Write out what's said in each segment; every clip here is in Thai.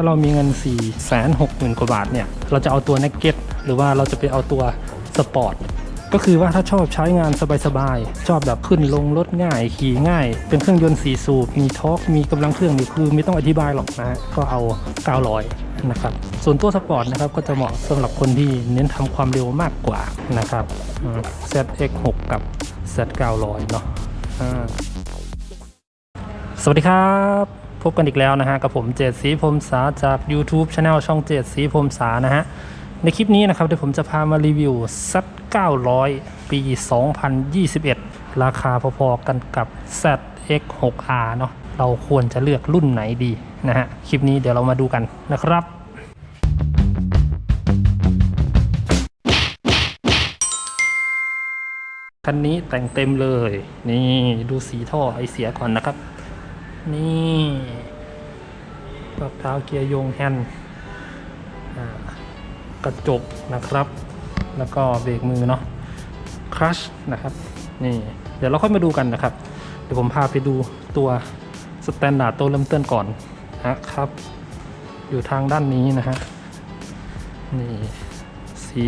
ถ้าเรามีเงิน 4 6 0 0 0 0 กว่าบาทเนี่ย เราจะเอาตัว n กเก็ตหรือว่าเราจะไปเอาตัวสปอร์ตก็คือว่าถ้าชอบใช้งานสบายๆ ชอบแบบขึ้นลงรถง่าย ขี่ง่าย เป็นเครื่องยนต์4สูบ มีทอร์กมีกำลังเครื่องนี่คือไม่ต้องอธิบายหรอกนะฮะก็เอา 900 นะครับ ส่วนตัวสปอร์ตนะครับก็จะเหมาะสำหรับคนที่เน้นทำความเร็วมากกว่านะครับ ZX6 กับ Z900 เนาะสวัสดีครับ พบกันอีกแล้วนะฮะกับผมเจดสีพรมสาจาก YouTube Channel ช่องเจดสีพรมสานะฮะในคลิปนี้นะครับเดี๋ยวผมจะพามารีวิวซัด900 ปี 2021 ราคาพอๆกันกับ ZX6R เนาะเราควรจะเลือกรุ่นไหนดีนะฮะคลิปนี้เดี๋ยวเรามาดูกันนะครับคันนี้แต่งเต็มเลย นี่ดูสีท่อไอเสียก่อนนะครับ นี่ปรับเท้าเกียร์โยงแฮนด์กระจกนะครับ แล้วก็เบรกมือเนาะครัชนะครับนี่เดี๋ยวเราค่อยมาดูกันนะครับ เดี๋ยวผมพาไปดูตัวสแตนดาร์ดตัวเริ่มต้นก่อนนะครับ อยู่ทางด้านนี้นะฮะนี่สี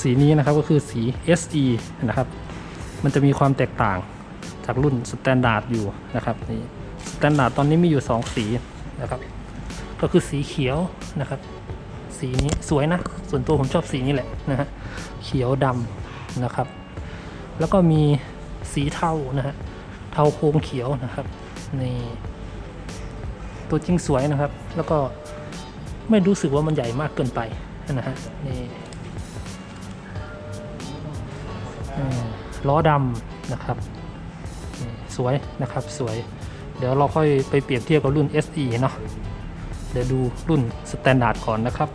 สีนี้นะครับก็คือสี SE นะครับ มันจะมีความแตกต่าง จากรุ่นสแตนดาร์ดอยู่นะครับนี่สแตนดาร์ดตอนนี้มีอยู่ 2 สีนะครับ ก็คือสีเขียวนะครับ สีนี้สวยนะ ส่วนตัวผมชอบสีนี้แหละนะฮะเขียวดำนะครับ แล้วก็มีสีเทานะฮะเทาโครงเขียวนะครับนี่ตัวจริงสวยนะครับ แล้วก็ไม่รู้สึกว่ามันใหญ่มากเกินไปนะฮะนี่ล้อดำนะครับ สวยนะครับสวย เดี๋ยวเราค่อยไปเปรียบเทียบกับรุ่น SE เนาะเดี๋ยวดูรุ่นสแตนดาร์ดก่อนนะครับ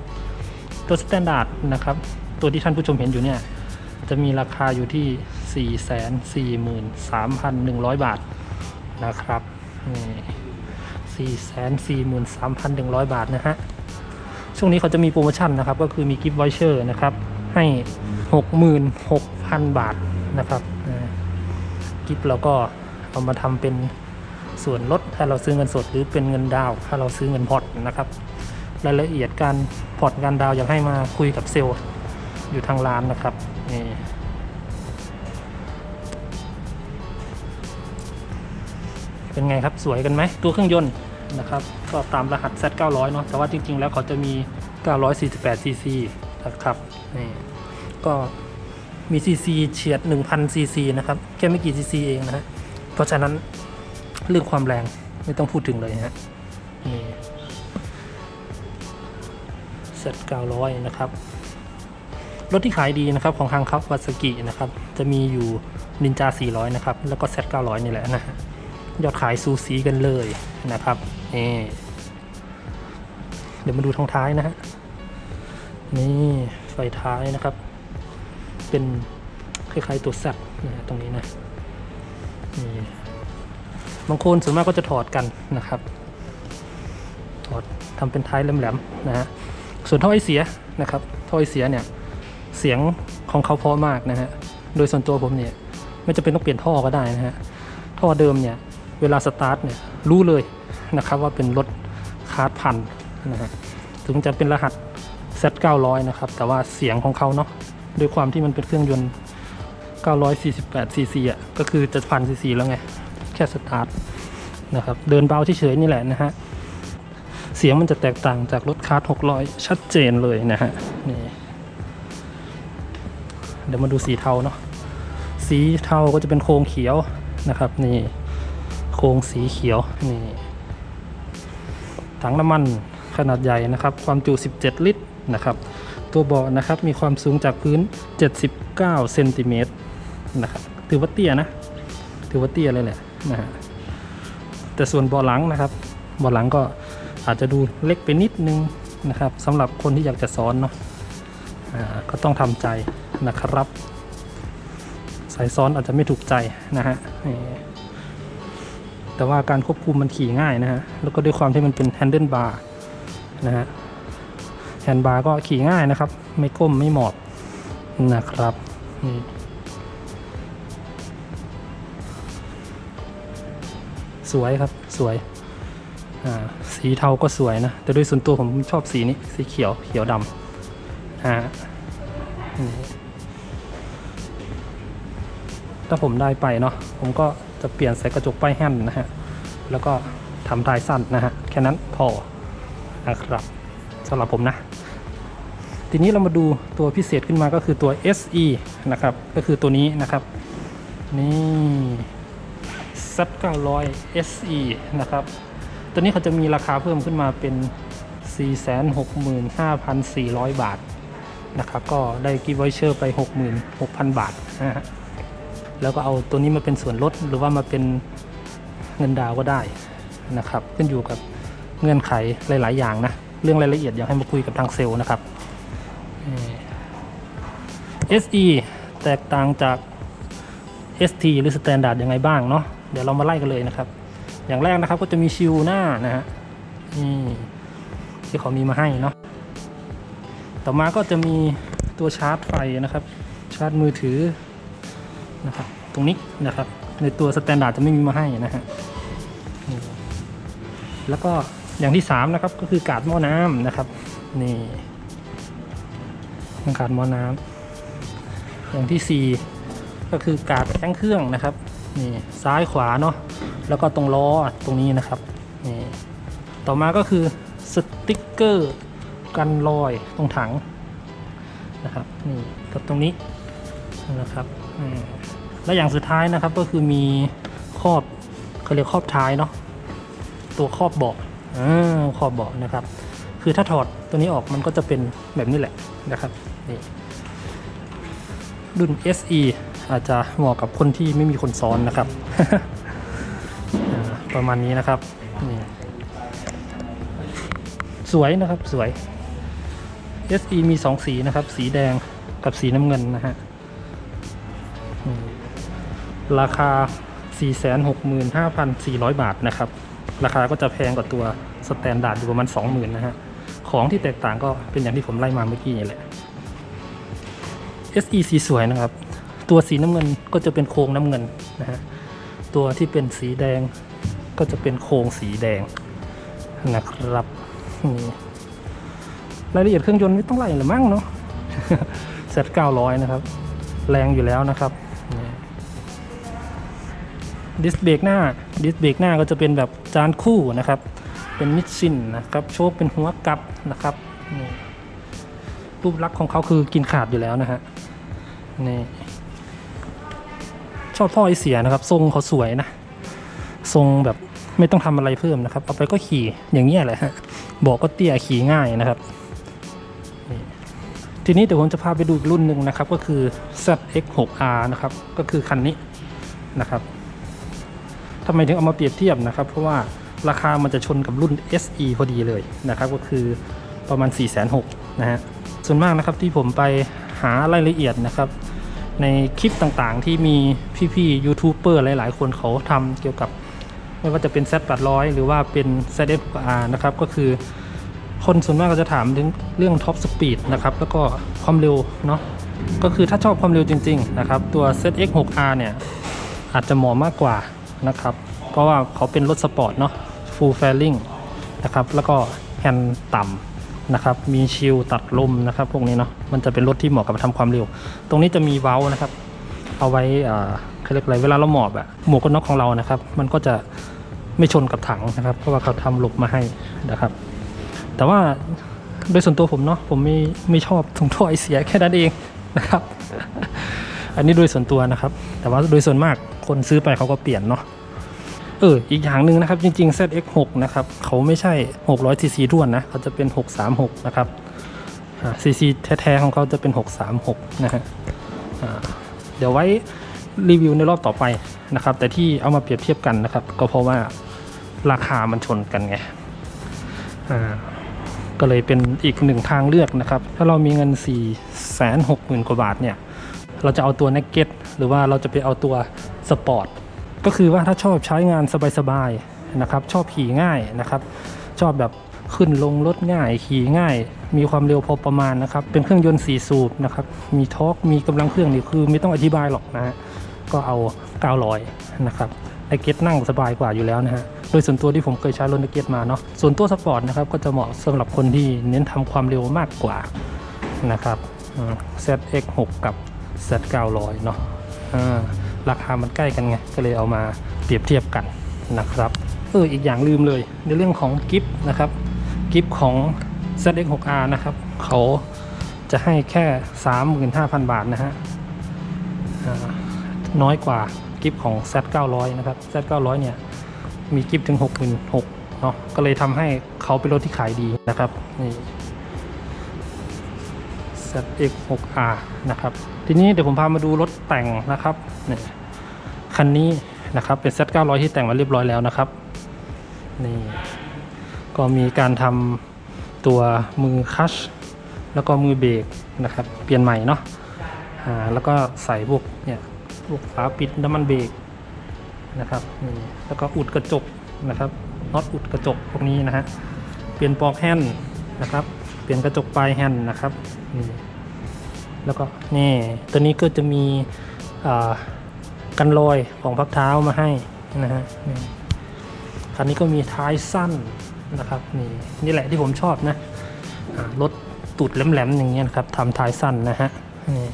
ตัวสแตนดาร์ดนะครับ ตัวที่ท่านผู้ชมเห็นอยู่เนี่ย จะมีราคาอยู่ที่ 443,100 บาทนะครับนี่443,100 บาทนะฮะ ช่วงนี้เขาจะมีโปรโมชั่นนะครับ ก็คือมีกิฟต์วอเชอร์นะครับ ให้ 66,000 บาทนะครับกิฟต์เราก็ เอามาทำเป็นส่วนลดถ้าเราซื้อเงินสดหรือเป็นเงินดาว ถ้าเราซื้อเงินผ่อนนะครับ รายละเอียดการผ่อนการดาวอยากให้มาคุยกับเซลล์อยู่ทางร้านนะครับนี่เป็นไงครับสวยกันไหมตัวเครื่องยนต์นะครับ ก็ตามรหัส Z900 เนาะแต่ว่าจริง ๆ แล้วเขาจะมี 948 cc นะครับนี่ก็มี cc เฉียด 1,000 cc นะครับ แค่ไม่กี่ cc เองนะฮะ เพราะฉะนั้นเรื่องความแรงไม่ต้องพูดถึงเลยฮะนี่ Z900 นะครับ รถที่ขายดีนะครับของทางคับวัสกินะครับ จะมีอยู่นินจา 400 นะครับ แล้วก็ Z900 นี่แหละนะฮะยอดขายซูซีกันเลยนะครับนี่เดี๋ยวมาดูทางท้ายนะฮะนี่ไฟท้ายนะครับ เป็นคล้ายๆตัวแซดนะตรงนี้นะ นี่บางคนส่วนมากก็จะถอดกันนะครับ ถอดทำเป็นท้ายแหลมๆนะฮะส่วนท่อไอเสียนะครับท่อไอเสียเนี่ยเสียงของเขาพราะมากนะฮะโดยส่วนตัวผมเนี่ยไม่จะเป็นต้องเปลี่ยนท่อก็ได้นะฮะท่อเดิมเนี่ยเวลาสตาร์ทเนี่ยรู้เลยนะครับว่าเป็นรถคาร์ดพันนะฮะถึงจะเป็นรหัส Z900 นะครับแต่ว่าเสียงของเขาเนาะด้วยความที่มันเป็นเครื่องยนต์ 948 cc อะ ก็คือจะพัน cc แล้วไง แค่สตาร์ทนะครับ เดินเบาเฉยๆนี่แหละนะฮะ เสียงมันจะแตกต่างจากรถคาร์ด600 ชัดเจนเลยนะฮะ นี่ เดี๋ยวมาดูสีเทาเนาะ สีเทาก็จะเป็นโครงเขียวนะครับ นี่ โครงสีเขียว นี่ ถังน้ำมันขนาดใหญ่นะครับ ความจุ 17 ลิตรนะครับ ตัวเบาะนะครับ มีความสูงจากพื้น 79 เซนติเมตร นะครับถือว่าเตี้ยนะ ถือว่าเตี้ยเลยแหละนะฮะแต่ส่วนบาะหลังนะครับบาะหลังก็อาจจะดูเล็กไปนิดนึงนะครับสำหรับคนที่อยากจะซ้อนเนาะก็ต้องทำใจนะครับ สายซ้อนอาจจะไม่ถูกใจนะฮะแต่ว่าการควบคุมมันขี่ง่ายนะฮะแล้วก็ด้วยความที่มันเป็นแฮนเดิลบาร์นะฮะแฮนด์บาร์ก็ขี่ง่ายนะครับ ไม่ก้มไม่หมอบนะครับนี่ สวยครับสวยอ่าสีเทาก็สวยนะ แต่โดยส่วนตัวผมชอบสีนี้ สีเขียวเขียวดำอ่านี่ถ้าผมได้ไปเนาะผมก็จะเปลี่ยนใส่กระจกป้ายแฮนด์นะฮะ แล้วก็ทำทายสั้นนะฮะ แค่นั้นพอนะครับสำหรับผมนะ ทีนี้เรามาดูตัวพิเศษขึ้นมาก็คือตัว SE นะครับ ก็คือตัวนี้นะครับ นี่ Z900 SE นะครับ ตัวนี้เขาจะมีราคาเพิ่มขึ้นมาเป็น 465,400 บาทนะครับ ก็ได้กิฟต์วอเชอร์ไป 66,000 บาทนะฮะแล้วก็เอาตัวนี้มาเป็นส่วนลดหรือว่ามาเป็นเงินดาวก็ได้นะครับ ขึ้นอยู่กับเงื่อนไขหลาย ๆ อย่างนะ เรื่องรายละเอียดอยากให้มาคุยกับทางเซลล์นะครับ SE แตกต่างจาก ST หรือ Standard ยังไงบ้างเนาะ เดี๋ยวเรามาไล่กันเลยนะครับ อย่างแรกนะครับก็จะมีชิวหน้านะฮะนี่ที่เขามีมาให้เนาะต่อมาก็จะมีตัวชาร์จไฟนะครับ ชาร์จมือถือนะครับตรงนี้นะครับ ในตัว Standard จะไม่มีมาให้นะฮะแล้วก็อย่างที่ 3 นะครับก็คือกาดหม้อน้ำนะครับนี่กาดหม้อน้ำอย่างที่ 4 ก็คือกาดแข้งเครื่องนะครับ นี่ซ้ายขวาเนาะแล้วก็ตรงล้อตรงนี้นะครับนี่ต่อมาก็คือสติ๊กเกอร์กันรอยตรงถังนะครับนี่กับตรงนี้นะครับและอย่างสุดท้ายนะครับก็คือมีครอบเขาเรียกครอบท้ายเนาะตัวครอบเบาะครอบเบาะนะครับ คือถ้าถอดตัวนี้ออกมันก็จะเป็นแบบนี้แหละนะครับนี่รุ่น SE อาจจะเหมาะกับคนที่ไม่มีคนซ้อนนะครับ ประมาณนี้นะครับนี่สวยนะครับสวย SE มี 2 สีนะครับ สีแดงกับสีน้ำเงินนะฮะนี่ราคา 465,400 บาทนะครับ ราคาก็จะแพงกว่าตัวสแตนดาร์ดอยู่ประมาณ 20,000นะฮะ ของที่แตกต่างก็เป็นอย่างที่ผมไล่มาเมื่อกี้นี่แหละ SE สีสวยนะครับ ตัวสีน้ำเงินก็จะเป็นโครงน้ำเงินนะฮะตัวที่เป็นสีแดงก็จะเป็นโครงสีแดงนะครับนี่รายละเอียดเครื่องยนต์ไม่ต้องไล่หรือมั้งเนาะ Z 900นะครับ แรงอยู่แล้วนะครับนี่ดิสเบรกหน้าดิสเบรกหน้าก็จะเป็นแบบจานคู่นะครับ เป็นมิดชินนะครับโชคเป็นหัวกลับนะครับนี่รูปลักษณ์ของเขาคือกินขาดอยู่แล้วนะฮะนี่ ชอบท่อไอเสียนะครับ ทรงเขาสวยนะ ทรงแบบไม่ต้องทำอะไรเพิ่มนะครับ เอาไปก็ขี่อย่างเงี้ยแหละฮะบอกก็เตี้ยขี่ง่ายนะครับ ทีนี้เดี๋ยวผมจะพาไปดูอีกรุ่นหนึ่งนะครับ ก็คือ ZX6R นะครับ ก็คือคันนี้นะครับทำไมถึงเอามาเปรียบเทียบนะครับ เพราะว่าราคามันจะชนกับรุ่น SE พอดีเลยนะครับ ก็คือประมาณ 4 6 0 0 0นะฮะส่วนมากนะครับที่ผมไปหารายละเอียดนะครับ ในคลิปต่างๆ ที่มีพี่ๆยูทูบเบอร์หลายๆ คนเขาทำเกี่ยวกับ ไม่ว่าจะเป็น Z 800 หรือว่าเป็น ZF6R นะครับ ก็คือคนส่วนมากก็จะถามถึงเรื่องท็อปสปีดนะครับ แล้วก็ความเร็วเนาะก็คือถ้าชอบความเร็วจริง ๆ นะครับ ตัว ZX6R เนี่ย อาจจะเหมาะมากกว่านะครับ เพราะว่าเขาเป็นรถสปอร์ตเนาะ full fairing นะครับ แล้วก็แฮนด์ต่ำ นะครับ มีชิลตัดลมนะครับ พวกนี้เนาะ มันจะเป็นรถที่เหมาะกับทำความเร็ว ตรงนี้จะมีเว้านะครับ เอาไว้อ่าเขาเรียกอะไร เวลาเราหมอบอะหมวกกันน็อกของเรานะครับ มันก็จะไม่ชนกับถังนะครับ เพราะว่าเขาทำหลบมาให้นะครับ แต่ว่าโดยส่วนตัวผมเนาะ ผมไม่ไม่ชอบถุงท่อไอเสียแค่นั้นเองนะครับ อันนี้โดยส่วนตัวนะครับ แต่ว่าโดยส่วนมากคนซื้อไปเขาก็เปลี่ยนเนาะ เอออีกอย่างหนึ่งนะครับจริงๆ ZX6 นะครับเขาไม่ใช่ 600 cc ท้วนนะเขาจะเป็น 636 นะครับอ่า cc แท้ๆของเขาจะเป็น 636 นะฮะเดี๋ยวไว้รีวิวในรอบต่อไปนะครับ แต่ที่เอามาเปรียบเทียบกันนะครับ ก็เพราะว่าราคามันชนกันไงก็เลยเป็นอีกหนึ่งทางเลือกนะครับ ถ้าเรามีเงิน 4 6 0 0 0 0 กว่าบาทเนี่ย เราจะเอาตัว Naked หรือว่าเราจะไปเอาตัวสปอร์ต ก็คือว่าถ้าชอบใช้งานสบายๆนะครับ ชอบขี่ง่ายนะครับ ชอบแบบขึ้นลงรถง่าย ขี่ง่าย มีความเร็วพอประมาณนะครับ เป็นเครื่องยนต์4สูบนะครับ มีทอร์กมีกำลังเครื่องนี่คือไม่ต้องอธิบายหรอกนะฮะก็เอา 900 นะครับไอเกตนั่งสบายกว่าอยู่แล้วนะฮะโดยส่วนตัวที่ผมเคยใช้รถนักเกียรมาเนาะส่วนตัวสปอร์ตนะครับก็จะเหมาะสำหรับคนที่เน้นทำความเร็วมากกว่านะครับ ZX6 กับ Z900 เนาะอ่า ราคามันใกล้กันไง ก็เลยเอามาเปรียบเทียบกันนะครับ เอออีกอย่างลืมเลย ในเรื่องของกิฟต์นะครับ กิฟต์ของ ZX6R นะครับ เขาจะให้แค่ 35,000 บาทนะฮะน้อยกว่ากิฟต์ของ Z900 นะครับ Z900 เนี่ย มีกิฟต์ถึง 66,000เนาะก็เลยทำให้เขาเป็นรถที่ขายดีนะครับนี่ ZX6R นะครับ ทีนี้เดี๋ยวผมพามาดูรถแต่งนะครับนี่คันนี้นะครับเป็น Z900 ที่แต่งมาเรียบร้อยแล้วนะครับนี่ก็มีการทำตัวมือคัชแล้วก็มือเบรกนะครับ เปลี่ยนใหม่เนาะอ่าแล้วก็ใส่พวกเนี่ยพวกฝาปิดน้ำมันเบรกนะครับนี่แล้วก็อุดกระจกนะครับน็อตอุดกระจกพวกนี้นะฮะเปลี่ยนปลอกแฮนด์นะครับ เปลี่ยนกระจกปลายแฮนด์นะครับนี่แล้วก็นี่ตัวนี้ก็จะมีอ่ากันรอยของพักเท้ามาให้นะฮะนี่คันนี้ก็มีท้ายสั้นนะครับนี่นี่แหละที่ผมชอบนะอ่ารถตูดแหลมๆอย่างเงี้ยนะครับทำท้ายสั้นนะฮะนี่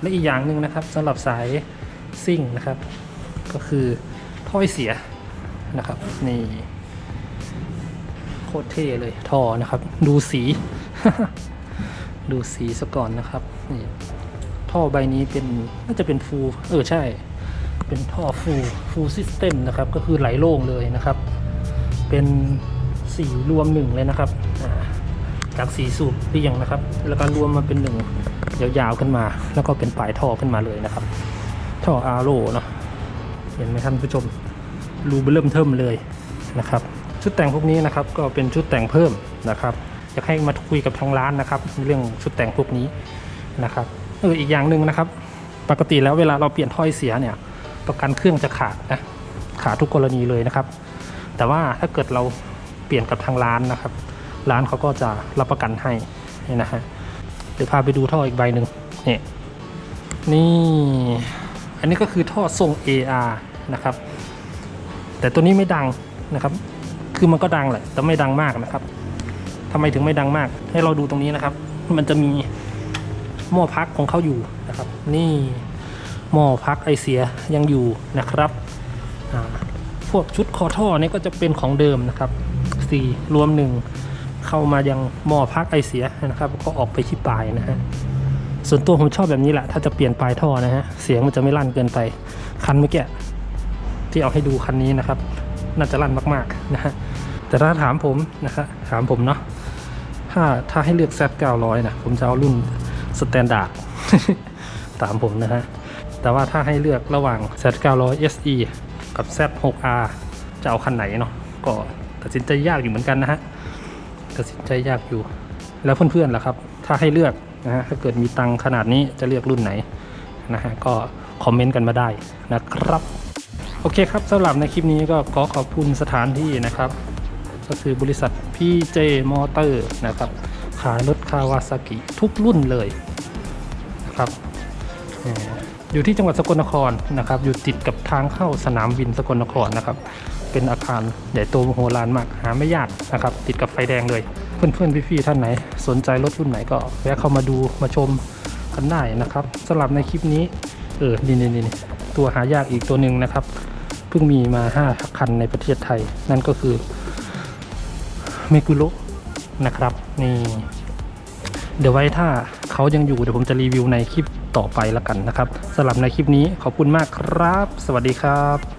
และอีกอย่างหนึ่งนะครับสำหรับสายซิ่งนะครับ ก็คือถ้อยเสียนะครับนี่โคตรเท่เลยท่อนะครับ ดูสี ดูสีซะก่อนนะครับ นี่ท่อใบนี้เป็นน่าจะเป็นฟูเออใช่ เป็นท่อฟูฟูซิสเต็มนะครับ ก็คือไหลโล่งเลยนะครับ เป็นสีรวมหนึ่งเลยนะครับจากสีสูบเรียงนะครับ แล้วก็รวมมาเป็นหนึ่งยาวๆขึ้นมา แล้วก็เป็นปลายท่อขึ้นมาเลยนะครับ ท่ออาร์โร่เนาะเห็นไหมท่านผู้ชมรูเริ่มเทิมเลยนะครับ ชุดแต่งพวกนี้นะครับก็เป็นชุดแต่งเพิ่มนะครับ อยากให้มาคุยกับทางร้านนะครับเรื่องชุดแต่งพวกนี้นะครับเอออีกอย่างหนึ่งนะครับ ปกติแล้วเวลาเราเปลี่ยนถ้อยเสียเนี่ยประกันเครื่องจะขาดนะขาดทุกกรณีเลยนะครับ แต่ว่าถ้าเกิดเราเปลี่ยนกับทางร้านนะครับ ร้านเขาก็จะรับประกันให้นี่นะฮะเดี๋ยวพาไปดูท่ออีกใบหนึ่งนี่นี่ อันนี้ก็คือท่อทรง AR นะครับ แต่ตัวนี้ไม่ดังนะครับ คือมันก็ดังแหละแต่ไม่ดังมากนะครับ ทำไมถึงไม่ดังมาก ให้เราดูตรงนี้นะครับ มันจะมีหม้อพักของเขาอยู่นะครับ นี่หม้อพักไอเสียยังอยู่นะครับพวกชุดคอท่อนี่ก็จะเป็นของเดิมนะครับสี่รวมหนึ่งเข้ามายังหม้อพักไอเสียนะครับ ก็ออกไปที่ปลายนะฮะส่วนตัวผมชอบแบบนี้แหละถ้าจะเปลี่ยนปลายท่อนะฮะเสียงมันจะไม่ลั่นเกินไปคันเมื่อกี้ที่เอาให้ดูคันนี้นะครับ น่าจะลั่นมากๆนะฮะแต่ถ้าถามผมนะครับถามผมเนาะ ถ้าถ้าให้เลือก Z 900 นะ ผมจะเอารุ่นสแตนดาร์ดตามผมนะฮะ แต่ว่าถ้าให้เลือกระหว่าง Z 900 SE กับ Z 6R จะเอาคันไหนเนาะก็ตัดสินใจยากอยู่เหมือนกันนะฮะตัดสินใจยากอยู่ แล้วเพื่อนๆล่ะครับ ถ้าให้เลือกนะฮะถ้าเกิดมีตังค์ขนาดนี้จะเลือกรุ่นไหนนะฮะก็คอมเมนต์กันมาได้นะครับ โอเคครับสำหรับในคลิปนี้ก็ขอขอบคุณสถานที่นะครับ ก็คือบริษัท PJ Motor นะครับ ขายรถคาวาซากิทุกรุ่นเลยนะครับเอ่ออยู่ที่จังหวัดสกลนครนะครับ อยู่ติดกับทางเข้าสนามบินสกลนครนะครับ เป็นอาคารใหญ่โตมโหฬารมากหาไม่ยากนะครับ ติดกับไฟแดงเลย เพื่อนๆพี่ๆท่านไหน สนใจรถรุ่นไหนก็แวะเข้ามาดูมาชมกันได้นะครับสำหรับในคลิปนี้ เออนี่นี่นี่ตัวหายากอีกตัวหนึ่งนะครับ เพิ่งมีมา 5 คันในประเทศไทย นั่นก็คือ เมกุโรนะครับนี่เดี๋ยวไว้ถ้าเขายังอยู่เดี๋ยวผมจะรีวิวในคลิปต่อไปแล้วกันนะครับสำหรับในคลิปนี้ขอบคุณมากครับ สวัสดีครับ